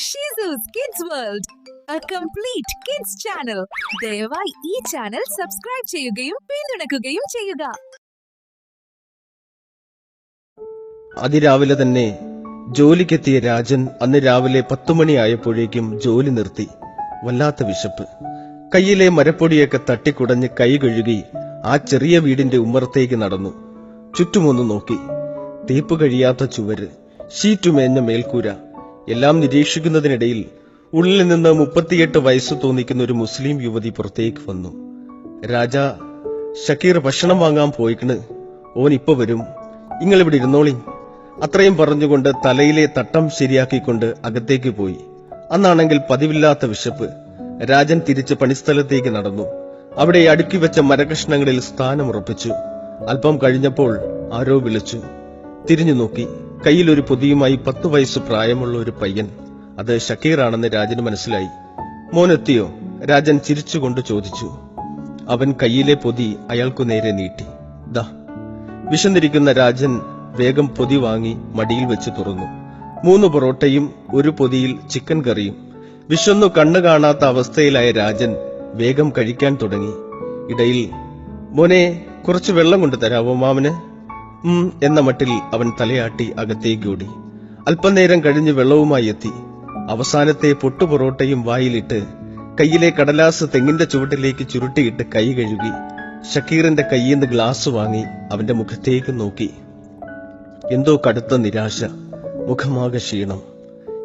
ഷിസൂസ് kids world a complete kids channel ദയവായി ഈ channel subscribe ചെയ്യുകയും പിന്തുണയ്ക്കുകയും ചെയ്യുക. അതിരാവിലെ തന്നെ ജോലിക്കെത്തിയ രാജൻ അന്ന് രാവിലെ പത്തുമണിയായപ്പോഴേക്കും ജോലി നിർത്തി. വല്ലാത്ത വിശപ്പ്. കയ്യിലെ മരപ്പൊടിയൊക്കെ തട്ടിക്കുടഞ്ഞ് കൈ കഴുകി ആ ചെറിയ വീടിന്റെ ഉമ്മറത്തേക്ക് നടന്നു. ചുറ്റുമൊന്ന് നോക്കി. തേപ്പ് കഴിയാത്ത ചുവര് ഷീറ്റുമേഞ്ഞ മേൽക്കൂര എല്ലാം നിരീക്ഷിക്കുന്നതിനിടയിൽ ഉള്ളിൽ നിന്ന് മുപ്പത്തിയെട്ട് വയസ്സ് തോന്നിക്കുന്ന ഒരു മുസ്ലിം യുവതി പുറത്തേക്ക് വന്നു. രാജ ഷക്കീർ ഭക്ഷണം വാങ്ങാൻ പോയിക്കണ്. ഓൻ ഇപ്പൊ വരും. ഇങ്ങളിവിടെ ഇരുന്നോളി. അത്രയും പറഞ്ഞുകൊണ്ട് തലയിലെ തട്ടം ശരിയാക്കിക്കൊണ്ട് അകത്തേക്ക് പോയി. അന്നാണെങ്കിൽ പതിവില്ലാത്ത വിശപ്പ്. രാജൻ തിരിച്ച് പണിസ്ഥലത്തേക്ക് നടന്നു. അവിടെ അടുക്കി വെച്ച മരകഷ്ണങ്ങളിൽ സ്ഥാനമുറപ്പിച്ചു. അല്പം കഴിഞ്ഞപ്പോൾ ആരോ വിളിച്ചു. തിരിഞ്ഞു നോക്കി. കയ്യിൽ ഒരു പൊതിയുമായി പത്തു വയസ്സ് പ്രായമുള്ള ഒരു പയ്യൻ അത് ഷക്കീറാണെന്ന് രാജന് മനസ്സിലായി. മോനെത്തിയോ? രാജൻ ചിരിച്ചുകൊണ്ട് ചോദിച്ചു. അവൻ കയ്യിലെ പൊതി അയാൾക്കു നേരെ നീട്ടി. ദാ വിശന്നിരിക്കുന്ന രാജൻ വേഗം പൊതി വാങ്ങി മടിയിൽ വെച്ച് തുറന്നു. മൂന്ന് പൊറോട്ടയും ഒരു പൊതിയിൽ ചിക്കൻ കറിയും. വിശന്നു കണ്ണു കാണാത്ത അവസ്ഥയിലായ രാജൻ വേഗം കഴിക്കാൻ തുടങ്ങി. ഇടയിൽ മോനെ കുറച്ച് വെള്ളം കൊണ്ടു തരാവോ മാമന്? എന്ന മട്ടിൽ അവൻ തലയാട്ടി അകത്തേക്ക് ഓടി അല്പനേരം കഴിഞ്ഞ് വെള്ളവുമായി എത്തി. അവസാനത്തെ പൊട്ടുപൊറോട്ടയും വായിലിട്ട് കയ്യിലെ കടലാസ് തെങ്ങിന്റെ ചുവട്ടിലേക്ക് ചുരുട്ടിയിട്ട് കൈ കഴുകി ഷക്കീറിന്റെ കയ്യിൽ നിന്ന് ഗ്ലാസ് വാങ്ങി അവന്റെ മുഖത്തേക്ക് നോക്കി. എന്തോ കടുത്ത നിരാശ മുഖമാകെ ക്ഷീണം.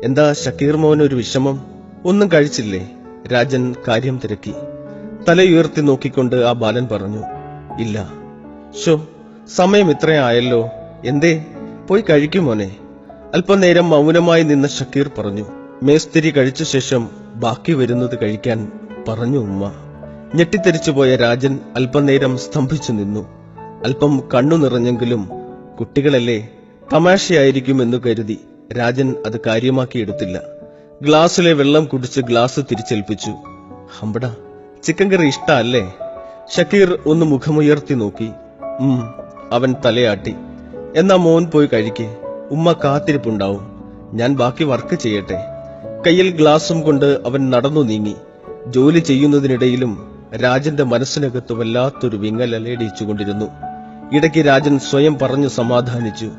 എന്താ ഷക്കീർ മോൻ ഒരു വിഷമം? ഒന്നും കഴിച്ചില്ലേ? രാജൻ കാര്യം തിരക്കി. തലയുയർത്തി നോക്കിക്കൊണ്ട് ആ ബാലൻ പറഞ്ഞു ഇല്ല. ഷോ സമയം ഇത്രയായല്ലോ. എന്തേ? പോയി കഴിക്കും മോനെ. അല്പനേരം മൗനമായി നിന്ന ഷക്കീർ പറഞ്ഞു മേസ്തിരി കഴിച്ച ശേഷം ബാക്കി വരുന്നത് കഴിക്കാൻ പറഞ്ഞു ഉമ്മ. ഞെട്ടിത്തെറിച്ചുപോയ രാജൻ അല്പനേരം സ്തംഭിച്ചു നിന്നു. അല്പം കണ്ണു നിറഞ്ഞെങ്കിലും കുട്ടികളല്ലേ തമാശയായിരിക്കുമെന്നു കരുതി രാജൻ അത് കാര്യമാക്കിയെടുത്തില്ല. ഗ്ലാസ്സിലെ വെള്ളം കുടിച്ച് ഗ്ലാസ് തിരിച്ചേൽപ്പിച്ചു. ഹമ്പട ചിക്കൻ കറി ഇഷ്ടല്ലേ ഷക്കീർ ഒന്ന് മുഖമുയർത്തി നോക്കി. ഉം അവൻ തലയാട്ടി. എന്നാ മോൻ പോയി കഴിക്കേ. ഉമ്മ കാത്തിരിപ്പുണ്ടാവും. ഞാൻ ബാക്കി വർക്ക് ചെയ്യട്ടെ. കയ്യിൽ ഗ്ലാസും കൊണ്ട് അവൻ നടന്നു നീങ്ങി. ജോലി ചെയ്യുന്നതിനിടയിലും രാജന്റെ മനസ്സിനകത്ത് വല്ലാത്തൊരു വിങ്ങൽ അലയടിച്ചുകൊണ്ടിരുന്നു. ഇടയ്ക്ക് രാജൻ സ്വയം പറഞ്ഞു സമാധാനിച്ചു.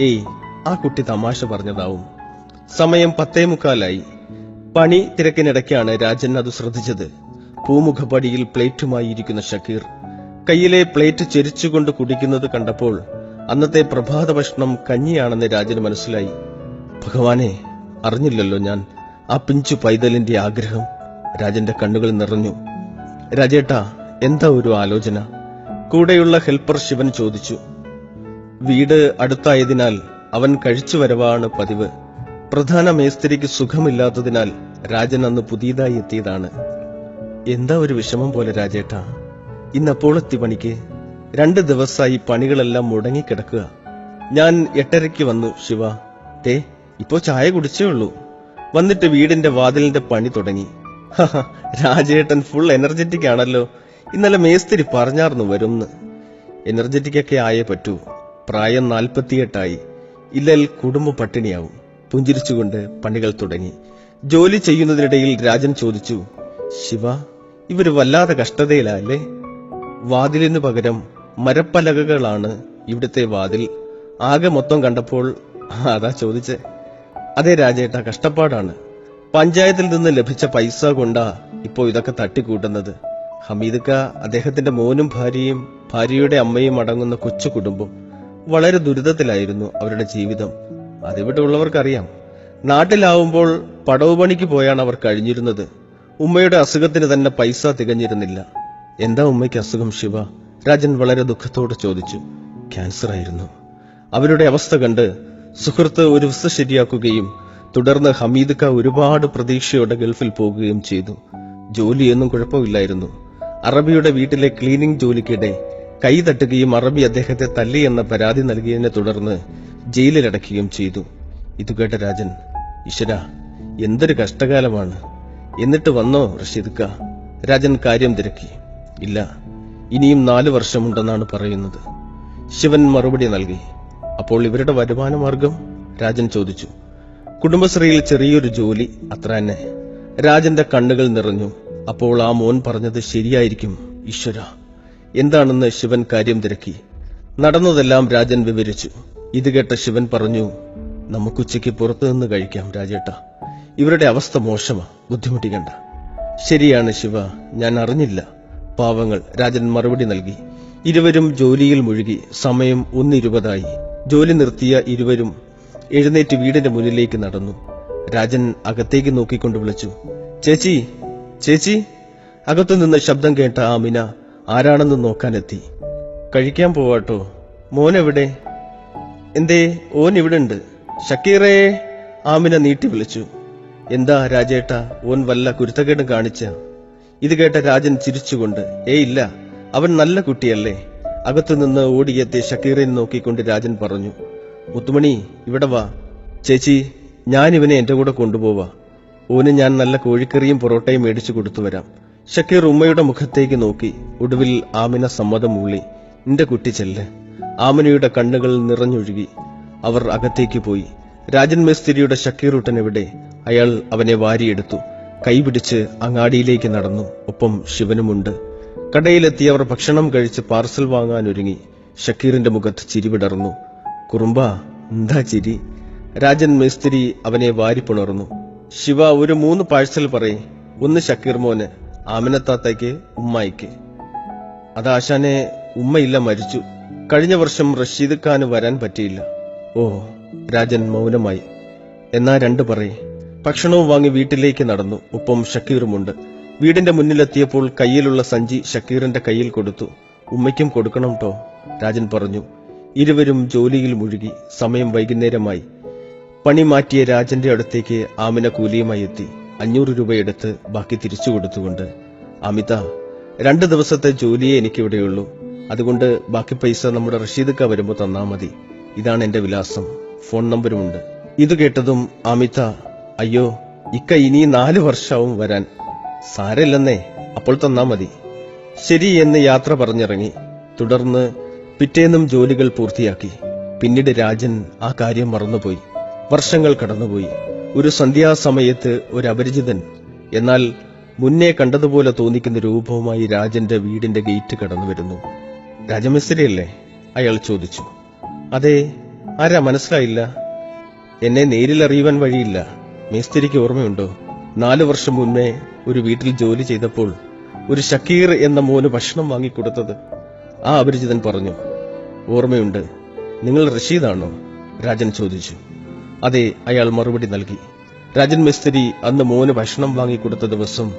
ഏയ് ആ കുട്ടി തമാശ പറഞ്ഞതാവും. സമയം പത്തേ മുക്കാലായി. പണി തിരക്കിനിടയ്ക്കാണ് രാജൻ അത് ശ്രദ്ധിച്ചത്. പൂമുഖപടിയിൽ പ്ലേറ്റുമായി ഇരിക്കുന്ന ഷക്കീർ കയ്യിലെ പ്ലേറ്റ് ചെരിച്ചുകൊണ്ട് കുടിക്കുന്നത് കണ്ടപ്പോൾ അന്നത്തെ പ്രഭാത ഭക്ഷണം കഞ്ഞിയാണെന്ന് രാജന് മനസ്സിലായി. ഭഗവാനെ അറിഞ്ഞില്ലല്ലോ ഞാൻ ആ പിഞ്ചു പൈതലിന്റെ ആഗ്രഹം. രാജന്റെ കണ്ണുകൾ നിറഞ്ഞു. രാജേട്ടാ എന്താ ഒരു ആലോചന? കൂടെയുള്ള ഹെൽപ്പർ ശിവൻ ചോദിച്ചു. വീട് അടുത്തായതിനാൽ അവൻ കഴിച്ചു വരവാണ് പതിവ്. പ്രധാന മേസ്ത്രിക്ക് സുഖമില്ലാത്തതിനാൽ രാജൻ അന്ന് പുതിയതായി എത്തിയതാണ്. എന്താ ഒരു വിഷമം പോലെ രാജേട്ടാ? ഇന്നപ്പോൾ എത്തി പണിക്ക് രണ്ട് ദിവസമായി പണികളെല്ലാം മുടങ്ങിക്കിടക്കുക. ഞാൻ എട്ടരയ്ക്ക് വന്നു ശിവ. തേ ഇപ്പോ ചായ കുടിച്ചേ ഉള്ളൂ. വന്നിട്ട് വീടിന്റെ വാതിലിന്റെ പണി തുടങ്ങി. രാജേട്ടൻ ഫുൾ എനർജറ്റിക് ആണല്ലോ. ഇന്നലെ മേസ്തിരി പറഞ്ഞാർന്നു വരുംന്ന്. എനർജറ്റിക് ഒക്കെ ആയേ പറ്റൂ. പ്രായം നാൽപ്പത്തിയെട്ടായി. ഇല്ലൽ കുടുംബ പട്ടിണിയാവും. പുഞ്ചിരിച്ചുകൊണ്ട് പണികൾ തുടങ്ങി. ജോലി ചെയ്യുന്നതിനിടയിൽ രാജൻ ചോദിച്ചു ശിവ ഇവർ വല്ലാതെ കഷ്ടതയിലല്ലേ വാതിലിനു പകരം മരപ്പലകകളാണ് ഇവിടുത്തെ വാതിൽ. ആകെ മൊത്തം കണ്ടപ്പോൾ അതാ ചോദിച്ചേ. അതെ രാജേട്ട കഷ്ടപ്പാടാണ്. പഞ്ചായത്തിൽ നിന്ന് ലഭിച്ച പൈസ കൊണ്ടാ ഇപ്പോ ഇതൊക്കെ തട്ടിക്കൂട്ടുന്നത്. ഹമീദക്ക അദ്ദേഹത്തിന്റെ മോനും ഭാര്യയും ഭാര്യയുടെ അമ്മയും അടങ്ങുന്ന കൊച്ചു കുടുംബം വളരെ ദുരിതത്തിലായിരുന്നു അവരുടെ ജീവിതം. അതിവിടെ ഉള്ളവർക്കറിയാം. നാട്ടിലാവുമ്പോൾ പടവ് പണിക്ക് പോയാണ് അവർ കഴിഞ്ഞിരുന്നത്. ഉമ്മയുടെ അസുഖത്തിന് തന്നെ പൈസ തികഞ്ഞിരുന്നില്ല. എന്താ ഉമ്മയ്ക്ക് അസുഖം ശിവ? രാജൻ വളരെ ദുഃഖത്തോടെ ചോദിച്ചു. ക്യാൻസർ ആയിരുന്നു അവരുടെ അവസ്ഥ കണ്ട് സുഹൃത്ത് ഒരു വിസ ശരിയാക്കുകയും തുടർന്ന് ഹമീദ് ക ഒരുപാട് പ്രതീക്ഷയോടെ ഗൾഫിൽ പോകുകയും ചെയ്തു. ജോലിയൊന്നും കുഴപ്പമില്ലായിരുന്നു. അറബിയുടെ വീട്ടിലെ ക്ലീനിംഗ് ജോലിക്കിടെ കൈ തട്ടുകയും അറബി അദ്ദേഹത്തെ തല്ലി എന്ന പരാതി നൽകിയതിനെ തുടർന്ന് ജയിലിലടക്കുകയും ചെയ്തു. ഇത് കേട്ട രാജൻ ഈശ്വര എന്തൊരു കഷ്ടകാലമാണ്. എന്നിട്ട് വന്നോ റഷീദ് ക രാജൻ കാര്യം തിരക്കി. ഇല്ല. ഇനിയും നാല് വർഷമുണ്ടെന്നാണ് പറയുന്നത്. ശിവൻ മറുപടി നൽകി. അപ്പോൾ ഇവരുടെ വരുമാന മാർഗം രാജൻ ചോദിച്ചു. കുടുംബശ്രീയിൽ ചെറിയൊരു ജോലി അത്ര തന്നെ. രാജന്റെ കണ്ണുകൾ നിറഞ്ഞു. അപ്പോൾ ആ മോൻ പറഞ്ഞത് ശരിയായിരിക്കും ഈശ്വര. എന്താണെന്ന് ശിവൻ കാര്യം തിരക്കി. നടന്നതെല്ലാം രാജൻ വിവരിച്ചു. ഇത് കേട്ട ശിവൻ പറഞ്ഞു നമുക്കുച്ചയ്ക്ക് പുറത്തുനിന്ന് കഴിക്കാം രാജേട്ട. ഇവരുടെ അവസ്ഥ മോശമാ ബുദ്ധിമുട്ടിക്കണ്ട. ശരിയാണ് ശിവ ഞാൻ അറിഞ്ഞില്ല. പാവങ്ങൾ രാജൻ മറുപടി നൽകി. ഇരുവരും ജോലിയിൽ മുഴുകി. സമയം ഒന്നിരുപതായി. ജോലി നിർത്തിയ ഇരുവരും എഴുന്നേറ്റ് വീടിന്റെ മുന്നിലേക്ക് നടന്നു. രാജൻ അകത്തേക്ക് നോക്കിക്കൊണ്ട് വിളിച്ചു. ചേച്ചി ചേച്ചി. അകത്തുനിന്ന് ശബ്ദം കേട്ട ആമിന ആരാണെന്ന് നോക്കാനെത്തി. കഴിക്കാൻ പോവാട്ടോ. മോനെവിടെ? എന്തേ ഓൻ ഇവിടെ ഉണ്ട് ഷക്കീറേ ആമിന നീട്ടി വിളിച്ചു. എന്താ രാജേട്ട ഓൻ വല്ല കുരുത്തക്കേടും കാണിച്ച? ഇത് കേട്ട രാജൻ ചിരിച്ചുകൊണ്ട് ഏ ഇല്ല അവൻ നല്ല കുട്ടിയല്ലേ? അകത്തുനിന്ന് ഓടിയെത്തിയ ഷക്കീറിനെ നോക്കിക്കൊണ്ട് രാജൻ പറഞ്ഞു മുത്തുമണി ഇവിടെ വാ. ചേച്ചി ഞാൻ ഇവനെ എന്റെ കൂടെ കൊണ്ടുപോവാ. ഓന് ഞാൻ നല്ല കോഴിക്കറിയും പൊറോട്ടയും മേടിച്ചു കൊടുത്തു വരാം. ഷക്കീർ ഉമ്മയുടെ മുഖത്തേക്ക് നോക്കി ഒടുവിൽ ആമിന സമ്മതം മൂളി നിന്റെ കുട്ടി ചെല്ല്. ആമിനയുടെ കണ്ണുകൾ നിറഞ്ഞൊഴുകി അവർ അകത്തേക്ക് പോയി. രാജൻ മേസ്തിരിയുടെ ഷക്കീറുട്ടൻ എവിടെ? അയാൾ അവനെ വാരിയെടുത്തു. കൈപിടിച്ച് അങ്ങാടിയിലേക്ക് നടന്നു. ഒപ്പം ശിവനുമുണ്ട്. കടയിലെത്തിയവർ ഭക്ഷണം കഴിച്ച് പാർസൽ വാങ്ങാൻ വാങ്ങാനൊരുങ്ങി. ഷക്കീറിന്റെ മുഖത്ത് ചിരി വിടർന്നു. കുറുമ്പ എന്താ ചിരി? രാജൻ മിസ്ത്രി അവനെ വാരിപ്പുണർന്നു. ശിവ ഒരു മൂന്ന് പാഴ്സൽ പറയും. ഒന്ന് ഷക്കീർ മോന് ആമനത്താത്തയ്ക്ക് ഉമ്മായിക്ക്. അതാശാനെ ഉമ്മയില്ല മരിച്ചു. കഴിഞ്ഞ വർഷം റഷീദ് ഖാന് വരാൻ പറ്റിയില്ല. ഓ രാജൻ മൗനമായി. എന്നാ രണ്ട് പറയേ. ഭക്ഷണവും വാങ്ങി വീട്ടിലേക്ക് നടന്നു. ഒപ്പം ഷക്കീറുമുണ്ട്. വീടിന്റെ മുന്നിലെത്തിയപ്പോൾ കയ്യിലുള്ള സഞ്ചി ഷക്കീറിന്റെ കയ്യിൽ കൊടുത്തു. ഉമ്മയ്ക്കും കൊടുക്കണം ട്ടോ രാജൻ പറഞ്ഞു. ഇരുവരും ജോലിയിൽ മുഴുകി. സമയം വൈകുന്നേരമായി. പണി മാറ്റിയ രാജന്റെ അടുത്തേക്ക് ആമിന കൂലിയുമായി എത്തി. അഞ്ഞൂറ് രൂപയെടുത്ത് ബാക്കി തിരിച്ചു കൊടുത്തുകൊണ്ട് അമിത രണ്ട് ദിവസത്തെ ജോലിയേ എനിക്കിവിടെയുള്ളൂ. അതുകൊണ്ട് ബാക്കി പൈസ നമ്മുടെ റഷീദക്ക വരുമ്പോൾ തന്നാ മതി. ഇതാണ് എന്റെ വിലാസം. ഫോൺ നമ്പരുമുണ്ട്. ഇത് കേട്ടതും അമിത അയ്യോ ഇക്ക ഇനി നാലു വർഷവും വരാൻ സാരല്ലെന്നേ അപ്പോൾ തന്നാ മതി. ശരി എന്ന് യാത്ര പറഞ്ഞിറങ്ങി. തുടർന്ന് പിറ്റേന്നും ജോലികൾ പൂർത്തിയാക്കി. പിന്നീട് രാജൻ ആ കാര്യം മറന്നുപോയി. വർഷങ്ങൾ കടന്നുപോയി. ഒരു സന്ധ്യാസമയത്ത് ഒരു അപരിചിതൻ എന്നാൽ മുന്നേ കണ്ടതുപോലെ തോന്നിക്കുന്ന രൂപവുമായി രാജന്റെ വീടിന്റെ ഗേറ്റ് കടന്നു വരുന്നു. രാജമിസ്ത്രിയല്ലേ? അയാൾ ചോദിച്ചു. അതെ ആരാ? മനസ്സിലായില്ല. എന്നെ നേരിൽ അറിയുവാൻ വഴിയില്ല. മേസ്തിരിക്ക് ഓർമ്മയുണ്ടോ? നാലു വർഷം മുന്നേ ഒരു വീട്ടിൽ ജോലി ചെയ്തപ്പോൾ ഒരു ഷക്കീർ എന്ന മോന് ഭക്ഷണം വാങ്ങിക്കൊടുത്തത്. ആ അപരിചിതൻ പറഞ്ഞു ഓർമ്മയുണ്ട് നിങ്ങൾ റഷീദാണോ? രാജൻ ചോദിച്ചു. അതെ അയാൾ മറുപടി നൽകി. രാജൻ മിസ്ത്രി അന്ന് മോന് ഭക്ഷണം വാങ്ങിക്കൊടുത്ത ദിവസം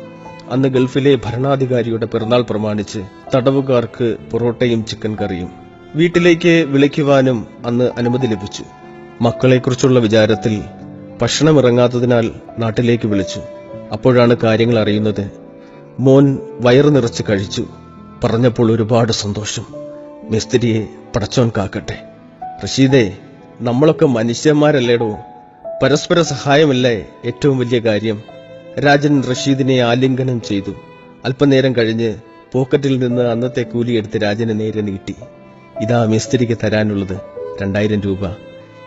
അന്ന് ഗൾഫിലെ ഭരണാധികാരിയുടെ പിറന്നാൾ പ്രമാണിച്ച് തടവുകാർക്ക് പൊറോട്ടയും ചിക്കൻ കറിയും വീട്ടിലേക്ക് വിളിക്കുവാനും അന്ന് അനുമതി ലഭിച്ചു. മക്കളെക്കുറിച്ചുള്ള വിചാരത്തിൽ ഭക്ഷണം ഇറങ്ങാത്തതിനാൽ നാട്ടിലേക്ക് വിളിച്ചു. അപ്പോഴാണ് കാര്യങ്ങൾ അറിയുന്നത്. മോൻ വയറു നിറച്ച് കഴിച്ചു. പറഞ്ഞപ്പോൾ ഒരുപാട് സന്തോഷം. മിസ്തിരിയെ പടച്ചോൻ കാക്കട്ടെ. റഷീദേ നമ്മളൊക്കെ മനുഷ്യന്മാരല്ലേടോ? പരസ്പര സഹായമല്ലേ ഏറ്റവും വലിയ കാര്യം? രാജൻ റഷീദിനെ ആലിംഗനം ചെയ്തു. അല്പനേരം കഴിഞ്ഞ് പോക്കറ്റിൽ നിന്ന് അന്നത്തെ കൂലി എടുത്ത് രാജന് നേരെ നീട്ടി. ഇതാ മിസ്തിരിക്ക് തരാനുള്ളത് രണ്ടായിരം രൂപ.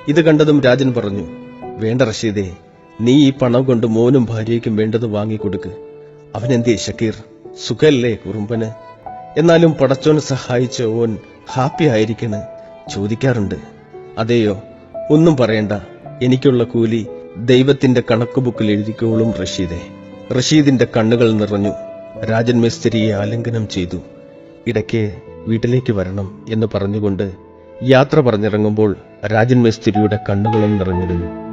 ഇത് കണ്ടതും രാജൻ പറഞ്ഞു വേണ്ട റഷീദേ നീ ഈ പണം കൊണ്ട് മോനും ഭാര്യയ്ക്കും വേണ്ടത് വാങ്ങിക്കൊടുക്ക്. അവനെന്തേ ഷക്കീർ? സുഖല്ലേ കുറുമ്പന്? എന്നാലും പടച്ചോൻ സഹായിച്ച ഓൻ ഹാപ്പി ആയിരിക്കണ് ചോദിക്കാറുണ്ട്. അതെയോ ഒന്നും പറയണ്ട. എനിക്കുള്ള കൂലി ദൈവത്തിന്റെ കണക്കുബുക്കിൽ എഴുതിക്കോളും റഷീദെ. റഷീദിന്റെ കണ്ണുകൾ നിറഞ്ഞു. രാജൻ മിസ്ത്രിയെ ആലിംഗനം ചെയ്തു. ഇടയ്ക്ക് വീട്ടിലേക്ക് വരണം എന്ന് പറഞ്ഞുകൊണ്ട് യാത്ര പറഞ്ഞിറങ്ങുമ്പോൾ രാജൻ മിസ്ത്രിയുടെ കണ്ണുകളും നിറഞ്ഞിരുന്നു.